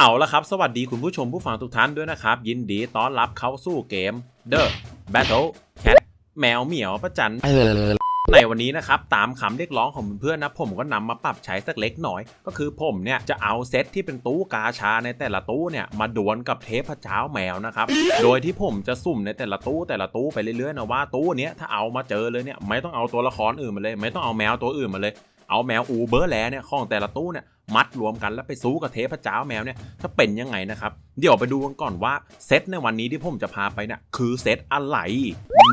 เอาละครับ สวัสดีคุณผู้ชมผู้ฟังทุกท่านด้วยนะครับ ยินดีต้อนรับเข้าสู่เกม The Battle Cat แมวเหมียวประจันในวันนี้นะครับ ตามคำเรียกร้องของเพื่อนๆนะผมก็นำมาปรับใช้สักเล็กหน่อย ก็คือผมเนี่ยจะเอาเซตที่เป็นตู้กาชาในแต่ละตู้เนี่ยมาดวลกับเทพเจ้าแมวนะครับ โดยที่ผมจะสุ่มในแต่ละตู้แต่ละตู้ไปเรื่อยๆนะว่าตู้เนี้ยถ้าเอามาเจอเลยเนี่ยไม่ต้องเอาตัวละครอื่นมาเลย ไม่ต้องเอาแมวตัวอื่นมาเลย เอาแมวอูเบอร์แลเนี่ยของแต่ละตู้เนี่ย มัดรวมกันแล้วไปสู้กับเทพเจ้าแมวเนี่ยจะเป็นยังไงนะครับ เดี๋ยวไปดูกันก่อนว่าเซตในวันนี้ที่ผมจะพาไปเนี่ยคือเซตอะไร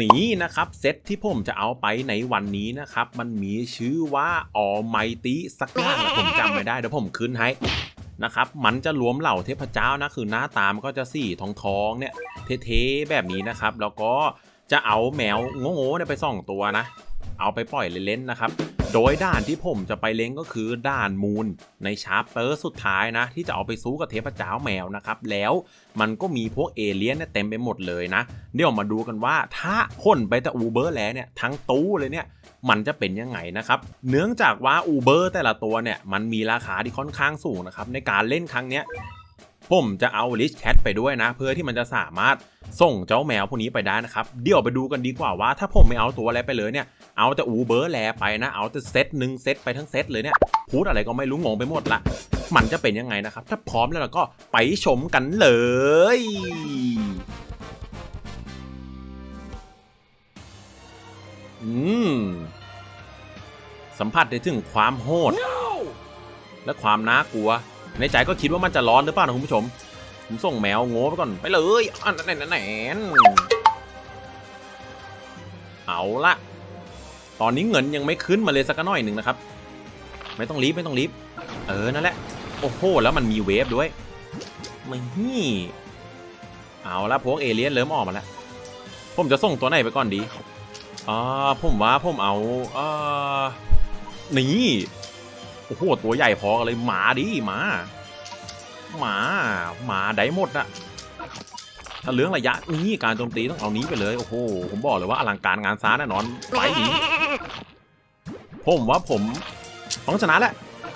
นี้นะครับเซตที่ผมจะเอาไปในวันนี้นะครับมันมีชื่อว่าออไมตี้สักอย่างนะผมจำไม่ได้เดี๋ยวผมขึ้นให้นะครับมันจะรวมเหล่าเทพเจ้านะคือหน้าตามนก็จะสีทองทองๆเนี่ยเท่ๆแบบนี้นะครับ แล้วก็จะเอาแมวโง่ๆเนี่ยไปส่องตัวนะ เอาไปปล่อยเล่นๆนะครับ โดยด่านที่ผมจะไปเล้งก็คือด่านมูลในชาร์ปเตอร์สุดท้ายนะ ที่จะเอาไปสู้กับเทพเจ้าแมวนะครับ แล้วมันก็มีพวกเอเลี่ยนเนี่ยเต็มไปหมดเลยนะ เดี๋ยวมาดูกันว่าถ้าคนไปแต่อูเบอร์แล้วเนี่ยทั้งตู้เลยเนี่ยมันจะเป็นยังไงนะครับ เนื่องจากว่าอูเบอร์แต่ละตัวเนี่ยมันมีราคาที่ค่อนข้างสูงนะครับในการเล่นครั้งเนี้ย ผมจะเอาลิชแคทไปด้วยนะ เพื่อที่มันจะสามารถส่งเจ้าแมวพวกนี้ไปได้นะครับ เดี๋ยวไปดูกันดีกว่าว่า ถ้าผมไม่เอาตัวอะไรไปเลยเนี่ย เอาแต่อูเบอร์แลไปนะ เอาแต่เซตหนึ่งเซตไปทั้งเซตเลยเนี่ยพูดอะไรก็ไม่รู้งงไปหมดละ มันจะเป็นยังไงนะครับ ถ้าพร้อมแล้วเราก็ไปชมกันเลยอืมสัมผัสได้ถึงความโหด และความน่ากลัว ในใจก็คิดว่ามันจะร้อนหรือเปล่านะคุณผู้ชม ผมส่งแมวโง่ไปก่อนไปเลยอันนั้นนั่นนั่นเอาละตอนนี้เงินยังไม่ขึ้นมาเลยสักหน่อยหนึ่งนะครับ ไม่ต้องรีบไม่ต้องรีบ เออนั่นแหละโอ้โหแล้วมันมีเวฟด้วยม่นี่เอาละพวกเอเลี่ยนเริ่มออกมาแล้วผมจะส่งตัวไหนไปก่อนดีอ่าผมว่าผมเอาอ่านี่โอ้โหตัวใหญ่พอกันเลยหมาดิหมา หมาหมาได้หมดอะถ้าเรื่องระยะนี้การโจมตีต้องเอานี้ไปเลยโอ้โหผมบอกเลยว่าอลังการงานซ้าแน่นอนไปดีผมว่าผมต้องชนะแหละ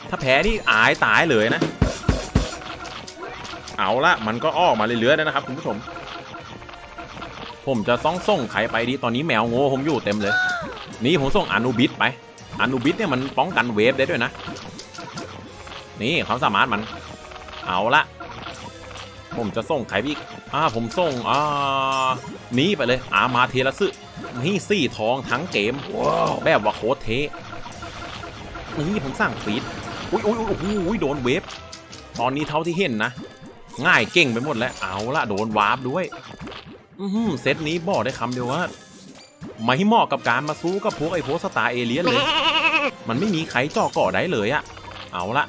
ถ้าแพ้นี่อายตายเลยนะ เอาละมันก็ออกมาเรื่อยๆแล้นะครับคุณผู้ชม ผมจะต้องส่งใครไปดีตอนนี้แมวโง่ผมอยู่เต็มเลย นี่ผมส่งอนุบิสไปอนุบิสเนี่ยมันป้องกันเวฟได้ด้วยนะ นี่เขามสามารถมัน เอาละผมจะส่งใครพี่อ่าผมส่งอ่านี้ไปเลยอามาเทระซึนี่สี่ทองทั้งเกม แบบว่าโคตรเทนี่ผมสั่งฟีดอุ้ยอุ้ยอุ้ยอุ้ยโดนเวฟตอนนี้เท่าที่เห็นนะ ง่ายเก่งไปหมดแล้วเอาละโดนวาร์ปด้วย อือหือเซตนี้บอกได้คำเดียวว่าไม่เหมาะกับการมาสู้กับพวกไอ้พวกสตาร์เอเลียนเลย มันไม่มีใครจ่อก่อได้เลยอะเอาละ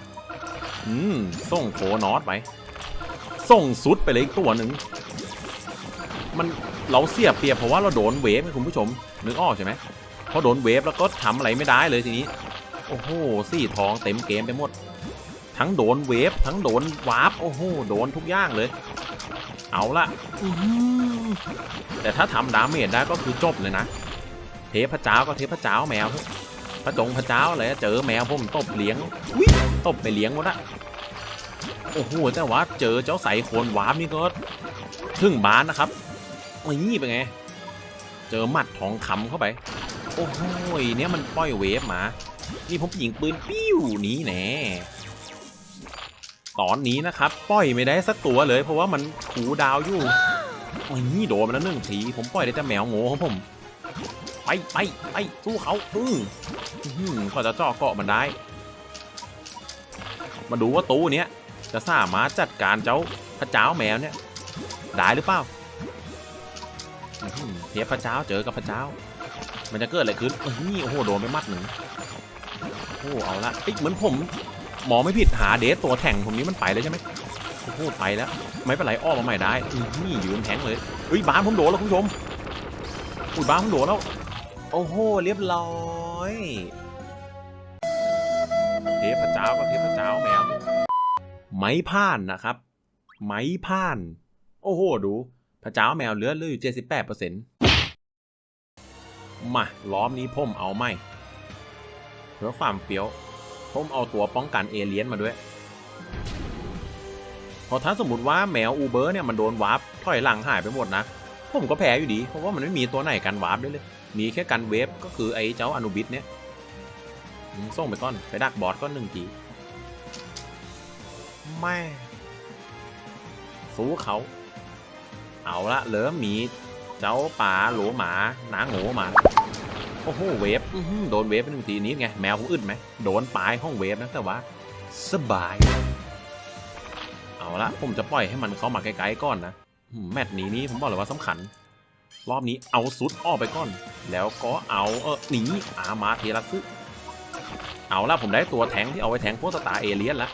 อืม ส่งโคนอสไป ส่งซุดไปเลยอีกตัวหนึ่ง มันเราเสียเปรียบเพราะว่าเราโดนเวฟไงคุณผู้ชม นึกออกใช่ไหมพอโดนเวฟแล้วก็ทำอะไรไม่ได้เลยทีนี้ โอ้โหสี่ทองเต็มเกมไปหมด ทั้งโดนเวฟทั้งโดนวาร์ปโอ้โหโดนทุกอย่างเลย เอาละแต่ถ้าทำดาเมจได้ก็คือจบเลยนะ เทพเจ้าก็เทพเจ้าแมวพระจงพระเจ้าอะไรเจอแมวผมตบเลี้ยง ตบไปเลี้ยงหมดอะโอ้โหแต่ว่าเจอเจ้าใสโคนวาร์ปนี่ก็ถึงบ้านนะครับนี่เป็นไง เจอหมัดทองคำเข้าไป โอ้โหเนี่ยมันปล่อยเวฟมา นี่ผมยิงปืนปิ้วหนี้แน่ตอนนี้นะครับปล่อยไม่ได้สักตัวเลย เพราะว่ามันขูดาวอยู่นี่โดนมาแล้วหนึ่งที ผมปล่อยได้แต่แมวโง่ของผมไปไปไปสู้เขาอือหือก็จะเจาะเกาะมันได้ มาดูว่าตู้เนี้ยจะสามารถจัดการเจ้าพระเจ้าแมวเนี่ยได้หรือเปล่าอื้อหือเทพพระเจ้าเจอกับพระเจ้า มันจะเกิดอะไรขึ้นเอ้ยโอ้โหโดนไปมัดหนึ่งโอ้โหเอาละติ๊กเหมือนผมมองไม่ผิดหาเดทตัวแข่งผมนี้มันไปเลยใช่ไหมโอ้โหไปแล้ว ไม่เป็นไรอ้อมมาใหม่ได้อื้อหือยืนแทงเลยเฮ้ยบ้านผมโดนแล้วคุณผู้ชมอุ้ยบ้านผมโดนแล้วโอ้โหเรียบร้อย เทพเจ้าก็เทพเจ้าแมว ไม้ผ่านนะครับ ไม้ผ่าน โอ้โห ดู พระเจ้าแมวเหลือเลืออยู่เจ็ดสิบแปดเปอร์เซ็นต์มาล้อมนี้ผมเอาไม่เพื่อความเฟี้ยวผมเอาตัวป้องกันเอเลียนมาด้วยพราะถ้าสมมติว่าแมวอูเบอร์เนี่ยมันโดนวาร์ปถอยหลังหายไปหมดนะ ผมก็แพ้อยู่ดี เพราะว่ามันไม่มีตัวไหนกันวาร์ปได้เลย มีแค่กันเวฟก็คือไอ้เจ้าอนุบิสเนี่ยส่งไปก่อน ไปดักบอสก็หนึ่งที แม่สู้เขา เอาละเหลือหมีเจ้าป่าหลหมาหนาโง่มาโอ้โหเวฟโดนเวฟไปหนึ่งทีนี้ไง แมวผมอึดไหมโดนปลายห้องเวฟนะแต่ว่า สบาย เอาละผมจะปล่อยให้มันเข้ามาไกลๆก่อนนะแมตช์นี้นี่ผมบอกเลยว่าสำคัญ รอบนี้เอาซุดออกไปก่อน แล้วก็เอาเออหนีอามาเทรัสึเอาละผมได้ตัวแทงที่เอาไว้แทงพวกสตาร์เอเลียนละ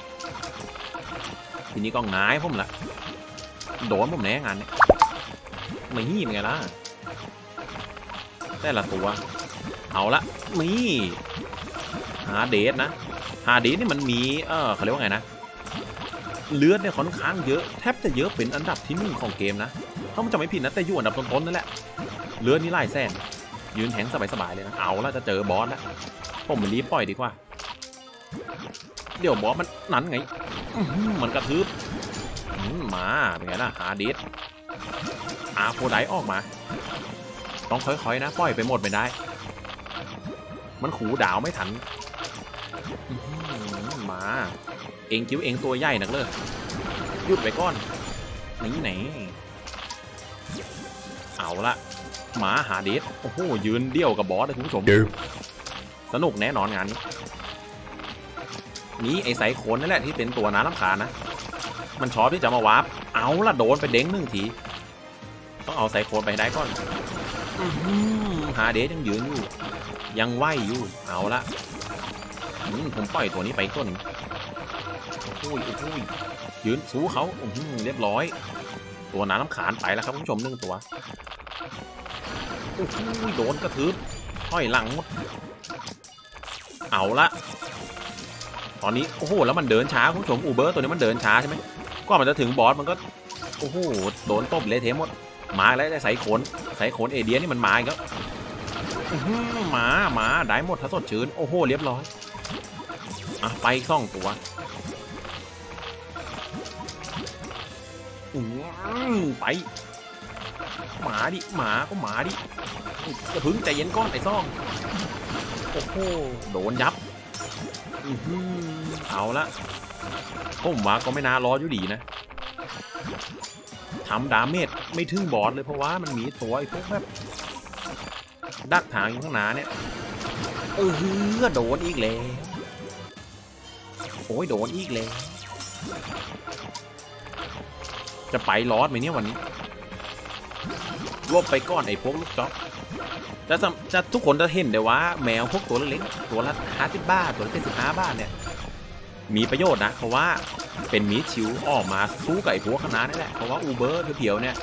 ทีนี้ก็ง้ายผมละโดนผมแน่งานเนี่ยไม่หีเป็นไงล่ะแต่ละตัวเอาละนี่ฮาเดสนะฮาเดสนี่มันมีเออเขาเรียกว่าไงนะเลือดเนี่ยค่อนข้างเยอะแทบจะเยอะเป็นอันดับที่หนึ่งของเกมนะถ้ามันจะไม่ผิดนะแต่อยู่อันดับต้นๆนั่นแหละเลือดนี่ไล่แซนยืนแทงสบายๆเลยนะเอาล้วจะเจอบอสแล้วผมมันรีบปล่อยดีกว่า เดี๋ยวบอสมันนั้นไง มันกระทืบอื้อมาเป็นไงล่ะฮาเดสอาโคไดออกมา ต้องค่อยๆนะปล่อยไปหมดไม่ได้ มันขู่ดาวไม่ทันอื้อหือมา เองคิ้วเองตัวใหญ่นักเลยหยุดไปก่อนหนี่ไหน เอาละหมาหาเดทโอ้โหยืนเดี่ยวกับบอสเลยคุณผู้ชมสนุกแน่นอนงานนี้ นี่ไอ้ไซโคนนั่นแหละที่เป็นตัวน้าลำคานะ มันชอบที่จะมาวาร์ปเอาละโดนไปเด้งหนึ่งที ต้องเอาไซโคนไปได้ก่อนหาเดทยังยืนอยู่ ยังไหวอยู่ เอาละผมปล่อยตัวนี้ไปตัวหนึ่งโอ้ยโอ้ยยืนสู้เขาอื้อหือเรียบร้อย ตัวน้ำขานไปแล้วครับคุณผู้ชมหนึ่งตัวโอ้โหโดนกระทืบห้อยหลังหมดเอาละ ตอนนี้โอ้โหแล้วมันเดินช้าคุณผู้ชมอูเบอร์ตัวนี้มันเดินช้าใช่ไหมกว่ามันจะถึงบอสมันก็โอ้โหโดนตบเละเทะหมดมาแล้วได้ใส่ขนใส่ขนเอเดียนี่มันมาอีกแล้วอื้อหือหมาหมาได้หมดถ้าสดชื่นโอ้โหเรียบร้อยอะไปอีกสองตัวอืมไปหมาดิหมาก็หมาดิจะพึ่งใจเย็นก้อนไอ้ซ่องโอ้โหโดนยับ เอาละผมว่าก็ไม่น่ารออยู่ดีนะทำดาเมจไม่ถึงบอสเลยเพราะว่ามันมีตัวไอ้พวกแบบดักทางอยู่ข้างหน้าเนี่ยเออฮือโดนอีกแล้วโอ้ยโดนอีกแล้วจะไปลอดไหมเนี่ยวันนี้รวบไปก้อนไอ้พวกลูกจ๊อก จะจะทุกคนจะเห็นเดี๋ยวว่าแมวพวกตัวเล็กตัวละห้าสิบบาทตัวละเจ็ดสิบห้าบาทเนี่ยมีประโยชน์นะเพราะว่าเป็นมีชิวออกมาสู้กับไอ้พวกคณะนี่แหละเพราะว่าอูเบอร์เพียวๆเนี่ย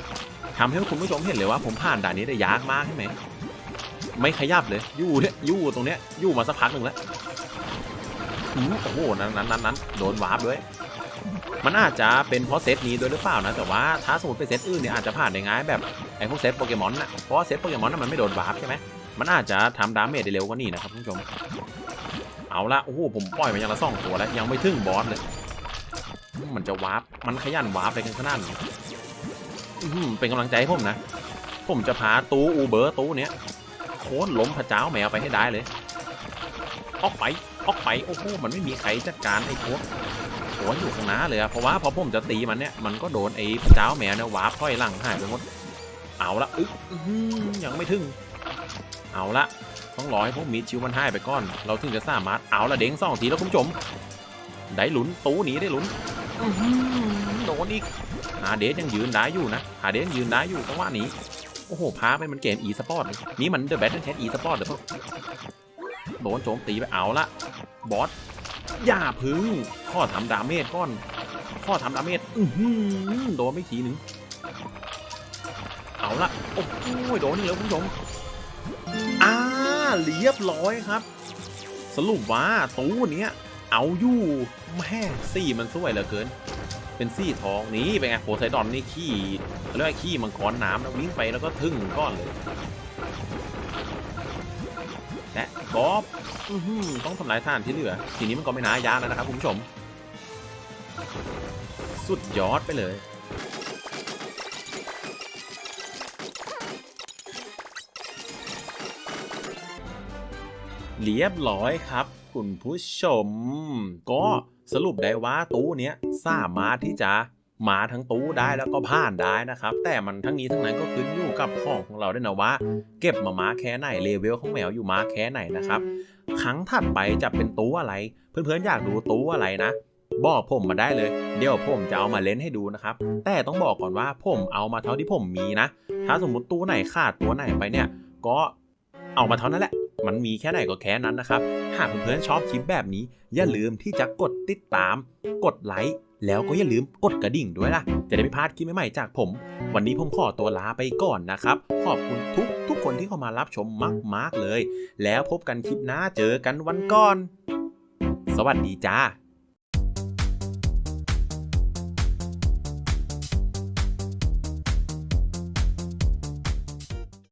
ทำให้คุณผู้ชมเห็นเลยว่าผมผ่านด่านนี้ได้ยากมากใช่ไหมไม่ขยับเลยยู่เนี่ยยู่ตรงเนี้ยยู่มาสักพักหนึ่งแล้วโอ้โหนั้นนั้นนั้นโดนวาร์ปด้วย มันอาจจะเป็นเพราะเซตนี้ด้วยหรือเปล่านะ แต่ว่าถ้าสมมติเป็นเซตอื่นเนี่ยอาจจะผ่านได้ง่ายแบบไอ้พวกเซตโปเกมอนน่ะเพราะเซตโปเกมอนน่ะมันไม่โดนวาร์ปใช่ไหมมันอาจจะทำดาเมจได้เร็วกว่านี้นะครับคุณผู้ชม เอาละโอ้โหผมปล่อยไปยังละสองตัวแล้วยังไม่ถึงบอสเลย มันจะวาร์ปมันขยันวาร์ปไปกันขนาดนี้เป็นกำลังใจให้ผมนะ ผมจะพาตู้อูเบอร์ตู้เนี้ยโค่นล้มพระเจ้าแมวไปให้ได้เลย ออกไปออกไปโอ้โหมันไม่มีใครจัดการไอ้พวก โหนอยู่ข้างหน้าเลยอะเพราะว่าพอผมจะตีมันเนี่ยมันก็โดนไอ้เจ้าแมวเนี่ยวาร์ปค่อยหลังหายไปหมด เอาละอึ๊อื้อหือยังไม่ถึง เอาละต้องรอให้พวกมีดชิวมันหายไปก่อน เราถึงจะสามารถเอาละเด้งสองทีแล้วคุณผู้ชมได้หลุนตู้หนีได้หลุนอื้อหือโดนอีกหาเดสยังยืนได้อยู่นะหาเดสยังยืนได้อยู่จังหวะนี้โอ้โหพาไปมันเกมอีสปอร์ตนี่มันเดอะแบทแชทอีสปอร์ตเดี๋ยวพวกโดนโจมตีไปเอาละบอส อย่าพึ่งข้อทำดาเมจก้อนข้อทำดาเมจอือหือโดนไม่ทีหนึ่งเอาละโอ้โหโดนนี่แล้วคุณผู้ชมอ่าเรียบร้อยครับ สรุปว่าตู้เนี้ยเอาอยู่แม่ซี่มันสวยเหลือเกิน เป็นซี่ทองนี้เป็นไงโพไซดอนนี่ขี้เรียกว่าขี้มังกรน้ำแล้ววิ่งไปแล้วก็ทึ่งก้อนเลย และกอบอต้องทำลายฐานที่เหลือ ทีนี้มันก็ไม่น่ายากแล้วนะครับคุณผู้ชม สุดยอดไปเลยเรียบร้อยครับ คุณผู้ชม ก็สรุปได้ว่าตู้เนี้ยสามารถที่จะ มาทั้งตู้ได้แล้วก็ผ่านได้นะครับ แต่มันทั้งนี้ทั้งนั้นก็ขึ้นอยู่กับของของเราด้วยนะว่า เก็บมาม้าแค่ไหนเลเวลของแมวอยู่ม้าแค่ไหนนะครับ ครั้งถัดไปจะเป็นตู้อะไร เพื่อนๆอยากดูตู้อะไรนะบอกผมมาได้เลย เดี๋ยวผมจะเอามาเล่นให้ดูนะครับ แต่ต้องบอกก่อนว่าผมเอามาเท่าที่ผมมีนะ ถ้าสมมุติตู้ไหนขาดตัวไหนไปเนี่ย ก็เอามาเท่านั้นแหละ มันมีแค่ไหนก็แค่นั้นนะครับ หากเพื่อนๆชอบคลิปแบบนี้ อย่าลืมที่จะกดติดตาม กดไลค์ แล้วก็อย่าลืมกดกระดิ่งด้วยล่ะ จะได้ไม่พลาดคลิปใหม่ๆจากผม วันนี้ผมขอตัวลาไปก่อนนะครับ ขอบคุณทุกทุกคนที่เข้ามารับชมมากๆเลย แล้วพบกันคลิปหน้าเจอกันวันก่อน สวัสดีจ้า